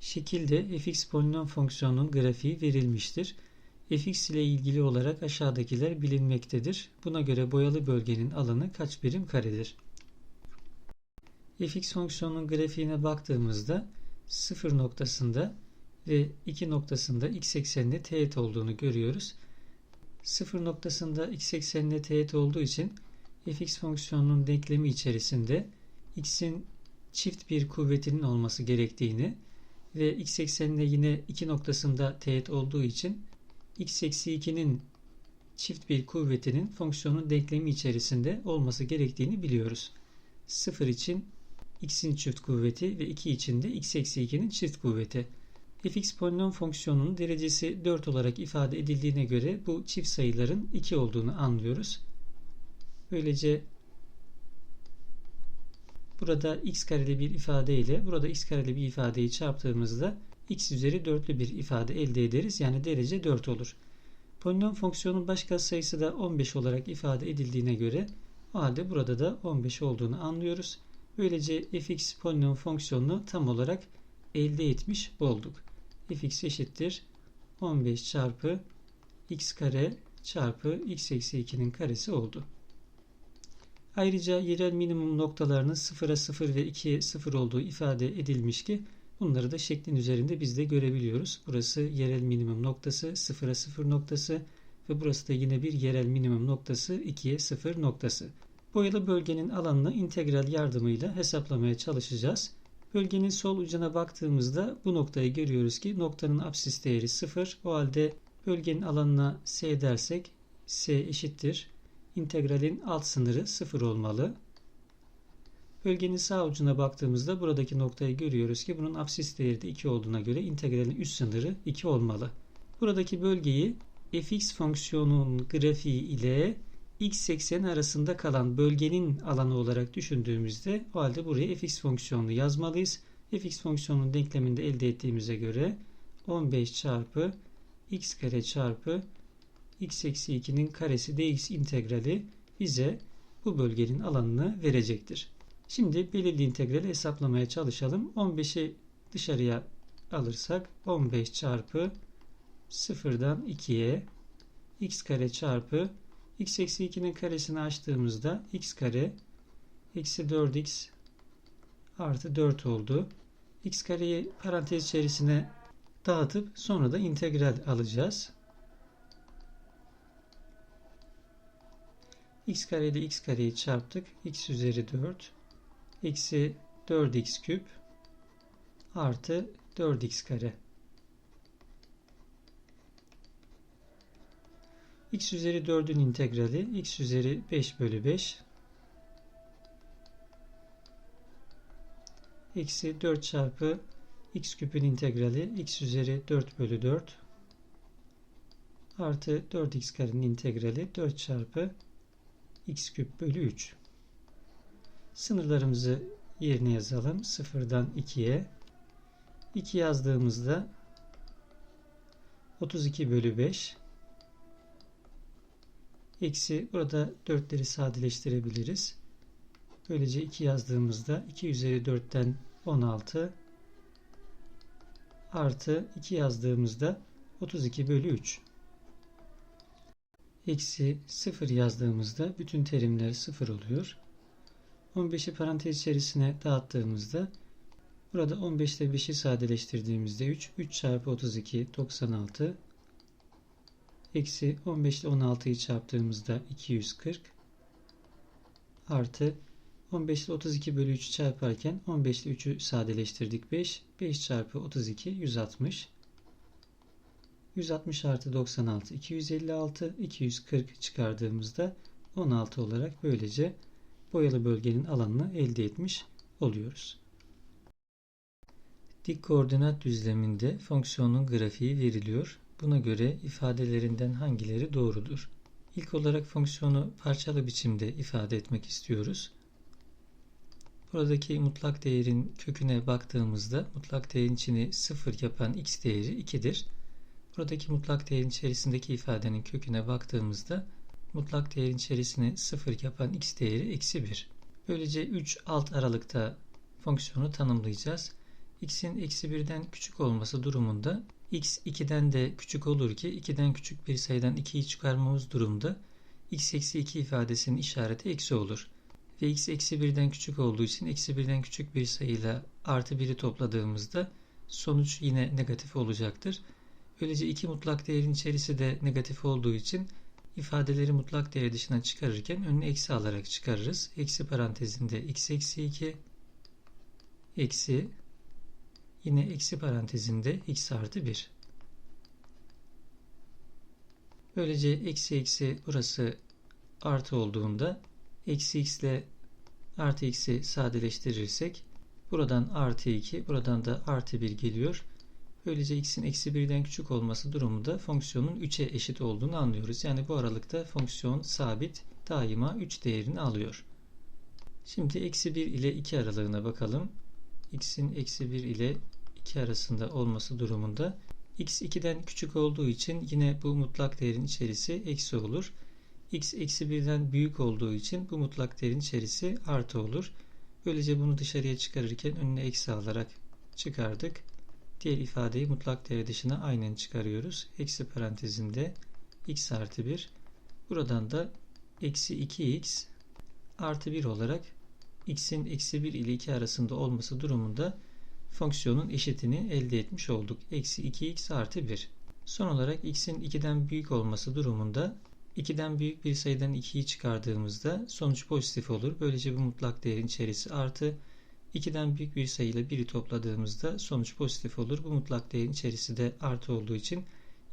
Şekilde fx polinom fonksiyonunun grafiği verilmiştir. fx ile ilgili olarak aşağıdakiler bilinmektedir. Buna göre boyalı bölgenin alanı kaç birim karedir? fx fonksiyonunun grafiğine baktığımızda 0 noktasında ve 2 noktasında x ekseninde teğet olduğunu görüyoruz. 0 noktasında x ekseninde teğet olduğu için fx fonksiyonunun denklemi içerisinde x'in çift bir kuvvetinin olması gerektiğini ve x ekseninde yine 2 noktasında teğet olduğu için x eksi 2'nin çift bir kuvvetinin fonksiyonun denklemi içerisinde olması gerektiğini biliyoruz. 0 için x'in çift kuvveti ve 2 için de x eksi 2'nin çift kuvveti. fx polinom fonksiyonunun derecesi 4 olarak ifade edildiğine göre bu çift sayıların 2 olduğunu anlıyoruz. Böylece burada x kareli bir ifade ile burada x kareli bir ifadeyi çarptığımızda x üzeri 4'lü bir ifade elde ederiz. Yani derece 4 olur. Polinom fonksiyonun başka sayısı da 15 olarak ifade edildiğine göre o halde burada da 15 olduğunu anlıyoruz. Böylece fx polinom fonksiyonunu tam olarak elde etmiş olduk. fx eşittir 15 çarpı x kare çarpı x eksi 2'nin karesi oldu. Ayrıca yerel minimum noktalarının 0'a 0 ve 2'ye 0 olduğu ifade edilmiş ki bunları da şeklin üzerinde biz de görebiliyoruz. Burası yerel minimum noktası 0'a 0 noktası ve burası da yine bir yerel minimum noktası 2'ye 0 noktası. Boyalı bölgenin alanını integral yardımıyla hesaplamaya çalışacağız. Bölgenin sol ucuna baktığımızda bu noktayı görüyoruz ki noktanın apsis değeri 0. O halde bölgenin alanına s dersek s eşittir. İntegralin alt sınırı 0 olmalı. Bölgenin sağ ucuna baktığımızda buradaki noktayı görüyoruz ki bunun apsis değeri de 2 olduğuna göre integralin üst sınırı 2 olmalı. Buradaki bölgeyi fx fonksiyonunun grafiği ile x ekseni arasında kalan bölgenin alanı olarak düşündüğümüzde o halde buraya fx fonksiyonunu yazmalıyız. fx fonksiyonunun denkleminde elde ettiğimize göre 15 çarpı x kare çarpı x eksi 2'nin karesi dx integrali bize bu bölgenin alanını verecektir. Şimdi belirli integrali hesaplamaya çalışalım. 15'i dışarıya alırsak 15 çarpı 0'dan 2'ye x kare çarpı x eksi 2'nin karesini açtığımızda x kare eksi 4x artı 4 oldu. x kareyi parantez içerisine dağıtıp sonra da integral alacağız. X kare ile x kareyi çarptık. x üzeri 4 eksi 4x küp artı 4x kare. x üzeri 4'ün integrali x üzeri 5 bölü 5 eksi 4 çarpı x küpün integrali x üzeri 4 bölü 4 artı 4x karenin integrali 4 çarpı x küp bölü 3 sınırlarımızı yerine yazalım 0'dan 2'ye 2 yazdığımızda 32 bölü 5 Eksi burada 4'leri sadeleştirebiliriz. Böylece 2 yazdığımızda 2 üzeri 4'ten 16 artı 2 yazdığımızda 32 bölü 3. Eksi 0 yazdığımızda bütün terimler 0 oluyor. 15'i parantez içerisine dağıttığımızda burada 15 ile 5'i sadeleştirdiğimizde 3. 3 çarpı 32 96 Eksi 15 ile 16'yı çarptığımızda 240 artı 15 ile 32 bölü 3 çarparken 15 ile 3'ü sadeleştirdik 5. 5 çarpı 32 160. 160 artı 96 256 240 çıkardığımızda 16 olarak böylece boyalı bölgenin alanını elde etmiş oluyoruz. Dik koordinat düzleminde fonksiyonun grafiği veriliyor. Buna göre ifadelerinden hangileri doğrudur? İlk olarak fonksiyonu parçalı biçimde ifade etmek istiyoruz. Buradaki mutlak değerin köküne baktığımızda mutlak değerin içini 0 yapan x değeri 2'dir. Buradaki mutlak değerin içerisindeki ifadenin köküne baktığımızda mutlak değerin içerisini 0 yapan x değeri eksi 1. Böylece 3 alt aralıkta fonksiyonu tanımlayacağız. x'in eksi 1'den küçük olması durumunda x 2'den de küçük olur ki 2'den küçük bir sayıdan 2'yi çıkarmamız durumda x eksi 2 ifadesinin işareti eksi olur. Ve x eksi 1'den küçük olduğu için eksi 1'den küçük bir sayıyla artı 1'i topladığımızda sonuç yine negatif olacaktır. Böylece iki mutlak değerin içerisi de negatif olduğu için ifadeleri mutlak değer dışına çıkarırken önüne eksi alarak çıkarırız. Eksi parantezinde x eksi 2 eksi yine eksi parantezinde x artı 1. Böylece eksi eksi burası artı olduğunda eksi x ile artı x'i sadeleştirirsek buradan artı 2 buradan da artı 1 geliyor. Böylece x'in eksi 1'den küçük olması durumunda fonksiyonun 3'e eşit olduğunu anlıyoruz. Yani bu aralıkta fonksiyon sabit daima 3 değerini alıyor. Şimdi eksi 1 ile 2 aralığına bakalım. x'in eksi 1 ile 2 arasında olması durumunda x 2'den küçük olduğu için yine bu mutlak değerin içerisi eksi olur. x eksi 1'den büyük olduğu için bu mutlak değerin içerisi artı olur. Böylece bunu dışarıya çıkarırken önüne eksi alarak çıkardık. Diğer ifadeyi mutlak değer dışına aynen çıkarıyoruz. Eksi parantezinde x artı 1. Buradan da eksi 2x artı 1 olarak x'in eksi 1 ile 2 arasında olması durumunda fonksiyonun eşitini elde etmiş olduk. Eksi 2x artı 1. Son olarak x'in 2'den büyük olması durumunda 2'den büyük bir sayıdan 2'yi çıkardığımızda sonuç pozitif olur. Böylece bu mutlak değerin içerisi artı 2'den büyük bir sayıyla 1'i topladığımızda sonuç pozitif olur. Bu mutlak değerin içerisi de artı olduğu için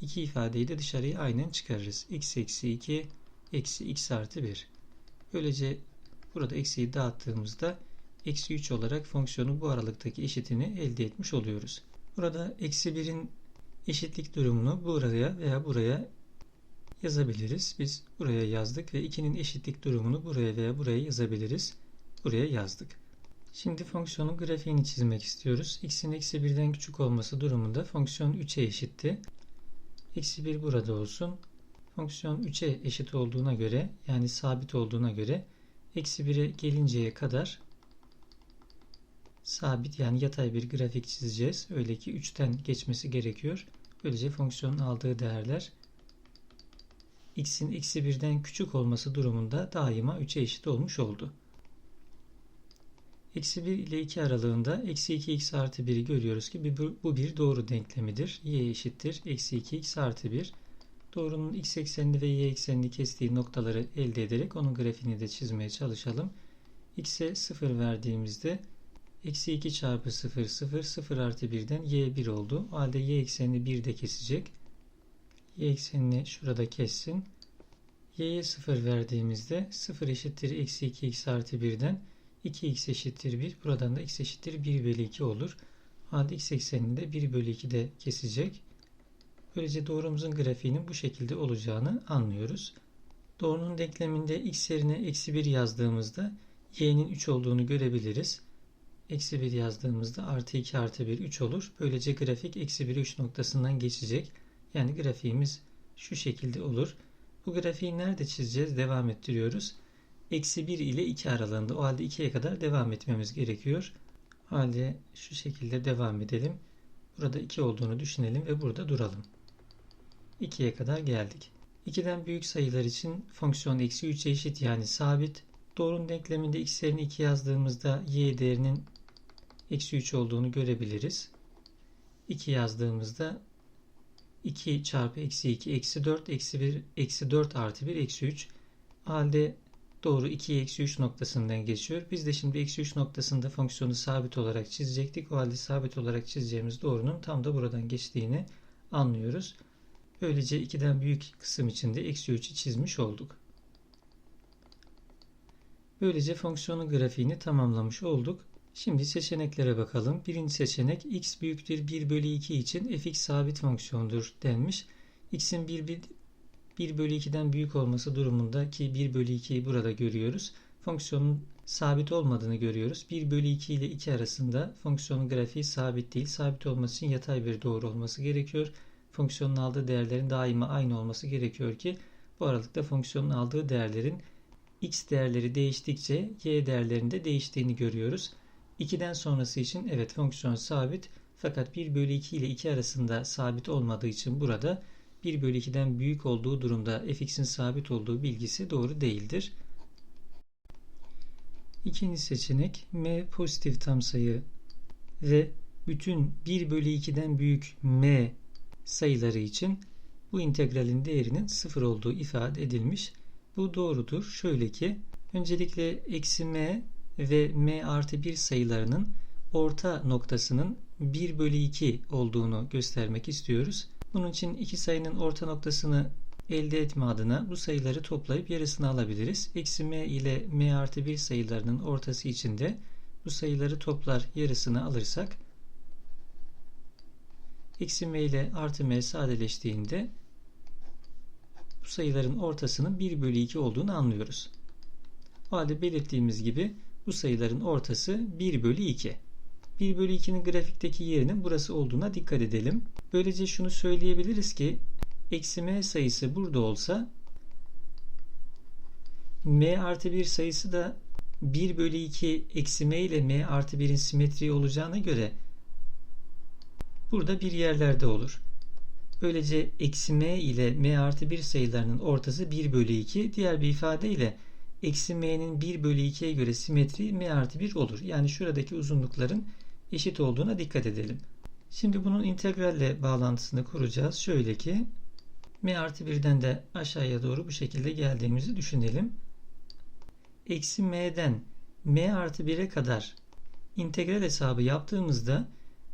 iki ifadeyi de dışarıya aynen çıkarırız. x eksi 2 eksi x artı 1. Böylece burada eksiyi dağıttığımızda eksi 3 olarak fonksiyonun bu aralıktaki eşitini elde etmiş oluyoruz. Burada eksi 1'in eşitlik durumunu buraya veya buraya yazabiliriz. Biz buraya yazdık ve 2'nin eşitlik durumunu buraya veya buraya yazabiliriz. Buraya yazdık. Şimdi fonksiyonun grafiğini çizmek istiyoruz. x'in eksi 1'den küçük olması durumunda fonksiyon 3'e eşitti. Eksi 1 burada olsun. Fonksiyon 3'e eşit olduğuna göre yani sabit olduğuna göre eksi 1'e gelinceye kadar sabit yani yatay bir grafik çizeceğiz. Öyle ki 3'ten geçmesi gerekiyor. Böylece fonksiyonun aldığı değerler x'in eksi 1'den küçük olması durumunda daima 3'e eşit olmuş oldu. Eksi 1 ile 2 aralığında eksi 2x artı 1'i görüyoruz ki bu bir doğru denklemidir. y eşittir. Eksi 2x artı 1. Doğrunun x eksenini ve y eksenini kestiği noktaları elde ederek onun grafiğini de çizmeye çalışalım. x'e 0 verdiğimizde eksi 2 çarpı 0 0 0 artı 1'den y 1 oldu. O halde y eksenini 1 de kesecek. y eksenini şurada kessin. y'ye 0 verdiğimizde 0 eşittir eksi 2x artı 1'den 2x eşittir 1. Buradan da x eşittir 1 bölü 2 olur. Halde x eksenini de 1 bölü 2 de kesecek. Böylece doğrumuzun grafiğinin bu şekilde olacağını anlıyoruz. Doğrunun denkleminde x yerine eksi 1 yazdığımızda y'nin 3 olduğunu görebiliriz. Eksi 1 yazdığımızda artı 2 artı 1 3 olur. Böylece grafik eksi 1 3 noktasından geçecek. Yani grafiğimiz şu şekilde olur. Bu grafiği nerede çizeceğiz? Devam ettiriyoruz eksi 1 ile 2 aralığında. O halde 2'ye kadar devam etmemiz gerekiyor. O halde şu şekilde devam edelim. Burada 2 olduğunu düşünelim ve burada duralım. 2'ye kadar geldik. 2'den büyük sayılar için fonksiyon eksi 3'e eşit yani sabit. Doğrunun denkleminde x yerine 2 yazdığımızda y değerinin eksi 3 olduğunu görebiliriz. 2 yazdığımızda 2 çarpı eksi 2 eksi 4 eksi 1 eksi 4 artı 1 eksi 3 halde doğru 2 eksi 3 noktasından geçiyor. Biz de şimdi eksi 3 noktasında fonksiyonu sabit olarak çizecektik. O halde sabit olarak çizeceğimiz doğrunun tam da buradan geçtiğini anlıyoruz. Böylece 2'den büyük kısım içinde eksi 3'ü çizmiş olduk. Böylece fonksiyonun grafiğini tamamlamış olduk. Şimdi seçeneklere bakalım. Birinci seçenek x büyüktür 1 bölü 2 için fx sabit fonksiyondur denmiş. x'in 1, 1 1 bölü 2'den büyük olması durumunda ki 1 bölü 2'yi burada görüyoruz. Fonksiyonun sabit olmadığını görüyoruz. 1 bölü 2 ile 2 arasında fonksiyonun grafiği sabit değil. Sabit olması için yatay bir doğru olması gerekiyor. Fonksiyonun aldığı değerlerin daima aynı olması gerekiyor ki bu aralıkta fonksiyonun aldığı değerlerin x değerleri değiştikçe y değerlerinde değiştiğini görüyoruz. 2'den sonrası için evet fonksiyon sabit fakat 1 bölü 2 ile 2 arasında sabit olmadığı için burada 1 bölü 2'den büyük olduğu durumda fx'in sabit olduğu bilgisi doğru değildir. İkinci seçenek m pozitif tam sayı ve bütün 1 bölü 2'den büyük m sayıları için bu integralin değerinin 0 olduğu ifade edilmiş. Bu doğrudur. Şöyle ki öncelikle eksi m ve m artı 1 sayılarının orta noktasının 1 bölü 2 olduğunu göstermek istiyoruz. Bunun için iki sayının orta noktasını elde etme adına bu sayıları toplayıp yarısını alabiliriz. Eksi m ile m artı 1 sayılarının ortası için de bu sayıları toplar yarısını alırsak eksi m ile artı m sadeleştiğinde bu sayıların ortasının 1 bölü 2 olduğunu anlıyoruz. O halde belirttiğimiz gibi bu sayıların ortası 1 bölü 2. 1 bölü 2'nin grafikteki yerinin burası olduğuna dikkat edelim. Böylece şunu söyleyebiliriz ki eksi m sayısı burada olsa m artı 1 sayısı da 1 bölü 2 eksi m ile m artı 1'in simetriği olacağına göre burada bir yerlerde olur. Böylece eksi m ile m artı 1 sayılarının ortası 1 bölü 2. Diğer bir ifadeyle eksi m'nin 1 bölü 2'ye göre simetri m artı 1 olur. Yani şuradaki uzunlukların eşit olduğuna dikkat edelim. Şimdi bunun integralle bağlantısını kuracağız. Şöyle ki m artı 1'den de aşağıya doğru bu şekilde geldiğimizi düşünelim. Eksi m'den m artı 1'e kadar integral hesabı yaptığımızda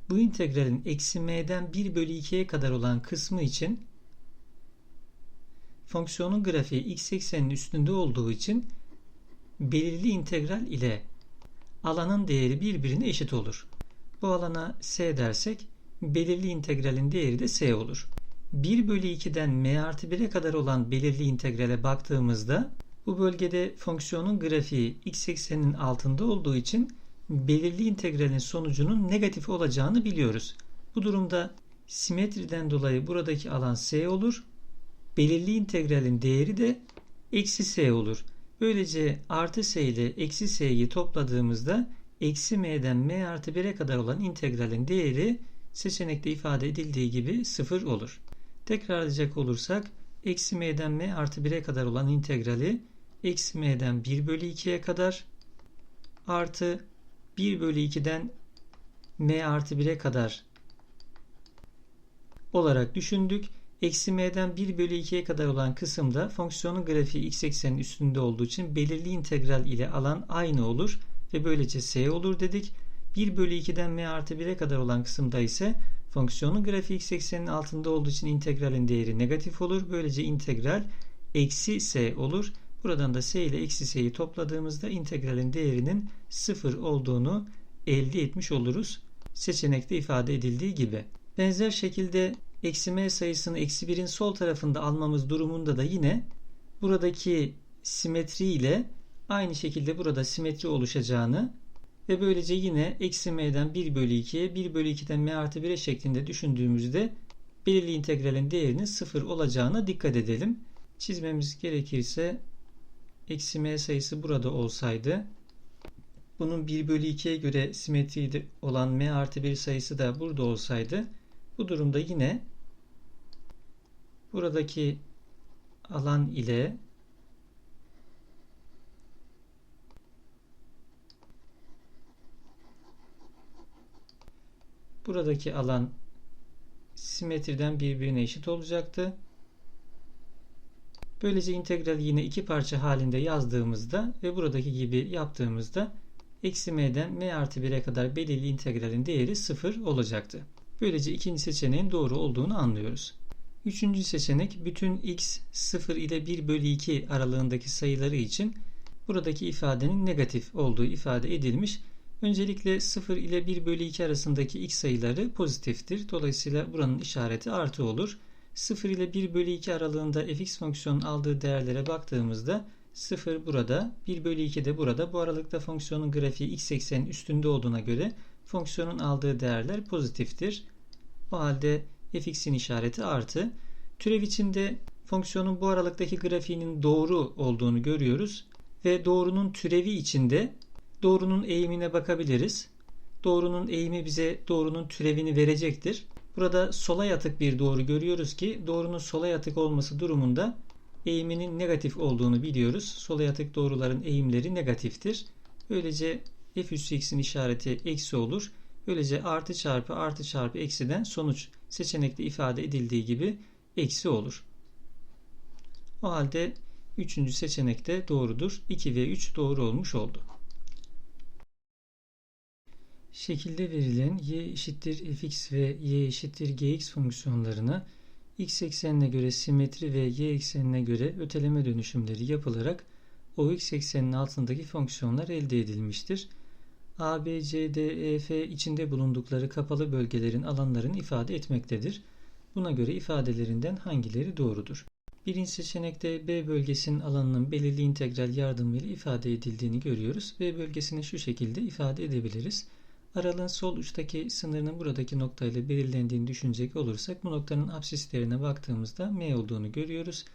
bu integralin eksi m'den 1 bölü 2'ye kadar olan kısmı için fonksiyonun grafiği x eksenin üstünde olduğu için belirli integral ile alanın değeri birbirine eşit olur. Bu alana s dersek belirli integralin değeri de s olur. 1 bölü 2'den m artı 1'e kadar olan belirli integrale baktığımızda bu bölgede fonksiyonun grafiği x ekseninin altında olduğu için belirli integralin sonucunun negatif olacağını biliyoruz. Bu durumda simetriden dolayı buradaki alan s olur. Belirli integralin değeri de eksi s olur. Böylece artı s ile eksi s'yi topladığımızda eksi m'den m artı 1'e kadar olan integralin değeri seçenekte ifade edildiği gibi 0 olur. Tekrarlayacak olursak eksi m'den m artı 1'e kadar olan integrali eksi m'den 1 bölü 2'ye kadar artı 1 bölü 2'den m artı 1'e kadar olarak düşündük. Eksi m'den 1 bölü 2'ye kadar olan kısımda fonksiyonun grafiği x eksenin üstünde olduğu için belirli integral ile alan aynı olur ve böylece s olur dedik. 1 bölü 2'den m artı 1'e kadar olan kısımda ise fonksiyonun grafiği x eksenin altında olduğu için integralin değeri negatif olur. Böylece integral eksi s olur. Buradan da s ile eksi s'yi topladığımızda integralin değerinin 0 olduğunu elde etmiş oluruz. Seçenekte ifade edildiği gibi. Benzer şekilde eksi m sayısını eksi 1'in sol tarafında almamız durumunda da yine buradaki simetri ile aynı şekilde burada simetri oluşacağını ve böylece yine eksi m'den 1 bölü 2'ye 1 bölü 2'den m artı 1'e şeklinde düşündüğümüzde belirli integralin değerinin 0 olacağına dikkat edelim. Çizmemiz gerekirse eksi m sayısı burada olsaydı bunun 1 bölü 2'ye göre simetri olan m artı 1 sayısı da burada olsaydı bu durumda yine buradaki alan ile buradaki alan simetriden birbirine eşit olacaktı. Böylece integrali yine iki parça halinde yazdığımızda ve buradaki gibi yaptığımızda eksi m'den m artı 1'e kadar belirli integralin değeri 0 olacaktı. Böylece ikinci seçeneğin doğru olduğunu anlıyoruz. Üçüncü seçenek bütün x 0 ile 1 bölü 2 aralığındaki sayıları için buradaki ifadenin negatif olduğu ifade edilmiş. Öncelikle 0 ile 1 bölü 2 arasındaki x sayıları pozitiftir. Dolayısıyla buranın işareti artı olur. 0 ile 1 bölü 2 aralığında fx fonksiyonun aldığı değerlere baktığımızda 0 burada, 1 bölü 2 de burada. Bu aralıkta fonksiyonun grafiği x eksenin üstünde olduğuna göre fonksiyonun aldığı değerler pozitiftir. O halde fx'in işareti artı. Türev içinde fonksiyonun bu aralıktaki grafiğinin doğru olduğunu görüyoruz ve doğrunun türevi içinde doğrunun eğimine bakabiliriz. doğrunun eğimi bize doğrunun türevini verecektir. Burada sola yatık bir doğru görüyoruz ki doğrunun sola yatık olması durumunda eğiminin negatif olduğunu biliyoruz. Sola yatık doğruların eğimleri negatiftir. Böylece f üssü x'in işareti eksi olur. Böylece artı çarpı artı çarpı eksiden sonuç seçenekte ifade edildiği gibi eksi olur. O halde üçüncü seçenekte doğrudur. 2 ve 3 doğru olmuş oldu. Şekilde verilen y eşittir fx ve y eşittir gx fonksiyonlarına x eksenine göre simetri ve y eksenine göre öteleme dönüşümleri yapılarak o x ekseninin altındaki fonksiyonlar elde edilmiştir. A, B, C, D, E, F içinde bulundukları kapalı bölgelerin alanlarını ifade etmektedir. Buna göre ifadelerinden hangileri doğrudur? Birinci seçenekte B bölgesinin alanının belirli integral yardımıyla ifade edildiğini görüyoruz. B bölgesini şu şekilde ifade edebiliriz. Aralığın sol uçtaki sınırının buradaki noktayla belirlendiğini düşünecek olursak bu noktanın absislerine baktığımızda M olduğunu görüyoruz.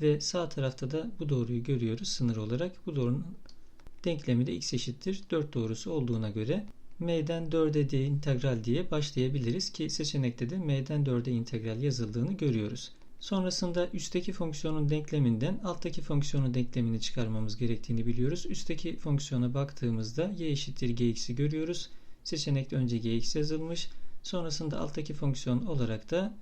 Ve sağ tarafta da bu doğruyu görüyoruz sınır olarak. Bu doğrunun denklemi de x eşittir 4 doğrusu olduğuna göre m'den 4'e diye integral diye başlayabiliriz ki seçenekte de m'den 4'e integral yazıldığını görüyoruz. Sonrasında üstteki fonksiyonun denkleminden alttaki fonksiyonun denklemini çıkarmamız gerektiğini biliyoruz. Üstteki fonksiyona baktığımızda y eşittir gx'i görüyoruz. Seçenekte önce gx yazılmış. Sonrasında alttaki fonksiyon olarak da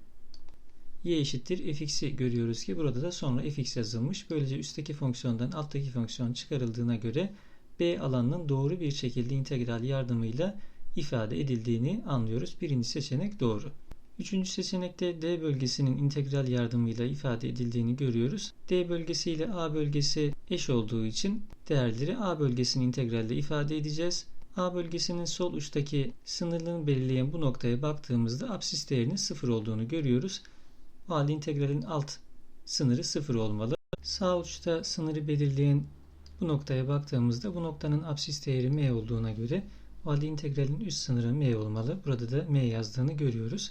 y eşittir fx'i görüyoruz ki burada da sonra fx yazılmış. Böylece üstteki fonksiyondan alttaki fonksiyon çıkarıldığına göre b alanının doğru bir şekilde integral yardımıyla ifade edildiğini anlıyoruz. Birinci seçenek doğru. Üçüncü seçenekte D bölgesinin integral yardımıyla ifade edildiğini görüyoruz. D bölgesi ile A bölgesi eş olduğu için değerleri A bölgesinin integralle ifade edeceğiz. A bölgesinin sol uçtaki sınırlığını belirleyen bu noktaya baktığımızda absis değerinin sıfır olduğunu görüyoruz. O halde integralin alt sınırı sıfır olmalı. Sağ uçta sınırı belirleyen bu noktaya baktığımızda bu noktanın absis değeri m olduğuna göre o halde integralin üst sınırı m olmalı. Burada da m yazdığını görüyoruz.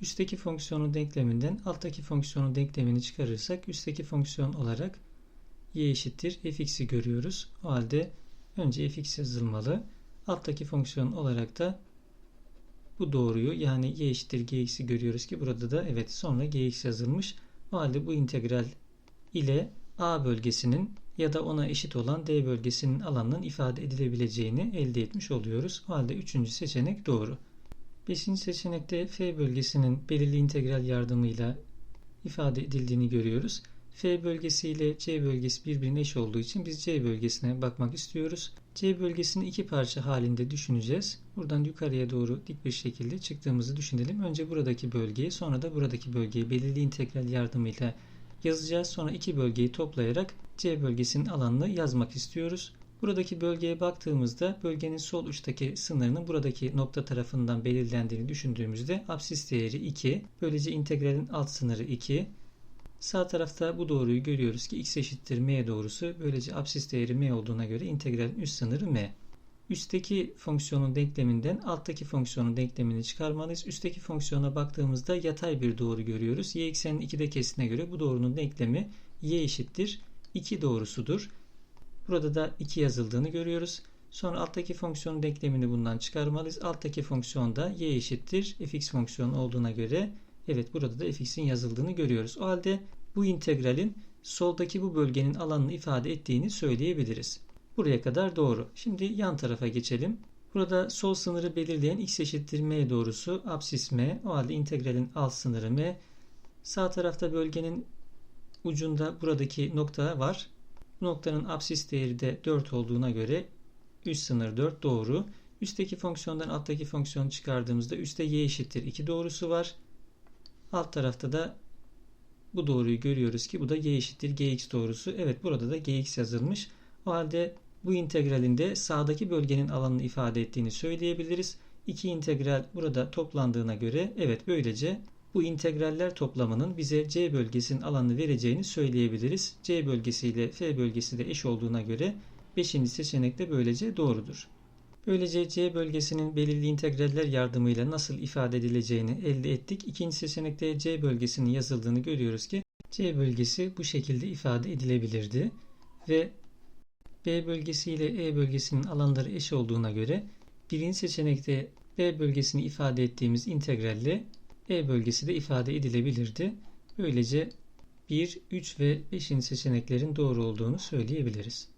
Üstteki fonksiyonun denkleminden alttaki fonksiyonun denklemini çıkarırsak üstteki fonksiyon olarak y eşittir fx'i görüyoruz. O halde önce fx yazılmalı. Alttaki fonksiyon olarak da bu doğruyu yani y eşittir gx'i görüyoruz ki burada da evet sonra gx yazılmış. O halde bu integral ile a bölgesinin ya da ona eşit olan d bölgesinin alanının ifade edilebileceğini elde etmiş oluyoruz. O halde üçüncü seçenek doğru. Beşinci seçenekte f bölgesinin belirli integral yardımıyla ifade edildiğini görüyoruz. F bölgesi ile C bölgesi birbirine eş olduğu için biz C bölgesine bakmak istiyoruz. C bölgesini iki parça halinde düşüneceğiz. Buradan yukarıya doğru dik bir şekilde çıktığımızı düşünelim. Önce buradaki bölgeyi sonra da buradaki bölgeyi belirli integral yardımıyla yazacağız. Sonra iki bölgeyi toplayarak C bölgesinin alanını yazmak istiyoruz. Buradaki bölgeye baktığımızda bölgenin sol uçtaki sınırının buradaki nokta tarafından belirlendiğini düşündüğümüzde absis değeri 2. Böylece integralin alt sınırı 2. Sağ tarafta bu doğruyu görüyoruz ki x eşittir m doğrusu. Böylece absis değeri m olduğuna göre integralin üst sınırı m. Üstteki fonksiyonun denkleminden alttaki fonksiyonun denklemini çıkarmalıyız. Üstteki fonksiyona baktığımızda yatay bir doğru görüyoruz. y eksenin 2'de kesine göre bu doğrunun denklemi y eşittir 2 doğrusudur. Burada da 2 yazıldığını görüyoruz. Sonra alttaki fonksiyonun denklemini bundan çıkarmalıyız. Alttaki fonksiyonda y eşittir fx fonksiyonu olduğuna göre evet burada da fx'in yazıldığını görüyoruz. O halde bu integralin soldaki bu bölgenin alanını ifade ettiğini söyleyebiliriz. Buraya kadar doğru. Şimdi yan tarafa geçelim. Burada sol sınırı belirleyen x eşittir m doğrusu absis m. O halde integralin alt sınırı m. Sağ tarafta bölgenin ucunda buradaki nokta var. Bu noktanın absis değeri de 4 olduğuna göre üst sınır 4 doğru. Üstteki fonksiyondan alttaki fonksiyonu çıkardığımızda üstte y eşittir 2 doğrusu var. Alt tarafta da bu doğruyu görüyoruz ki bu da y eşittir gx doğrusu. Evet burada da gx yazılmış. O halde bu integralin de sağdaki bölgenin alanını ifade ettiğini söyleyebiliriz. İki integral burada toplandığına göre evet böylece bu integraller toplamının bize C bölgesinin alanını vereceğini söyleyebiliriz. C bölgesi ile F bölgesi de eş olduğuna göre 5. seçenek de böylece doğrudur. Böylece C bölgesinin belirli integraller yardımıyla nasıl ifade edileceğini elde ettik. İkinci seçenekte C bölgesinin yazıldığını görüyoruz ki C bölgesi bu şekilde ifade edilebilirdi. Ve B bölgesi ile E bölgesinin alanları eş olduğuna göre birinci seçenekte B bölgesini ifade ettiğimiz integralle E bölgesi de ifade edilebilirdi. Böylece 1, 3 ve 5. seçeneklerin doğru olduğunu söyleyebiliriz.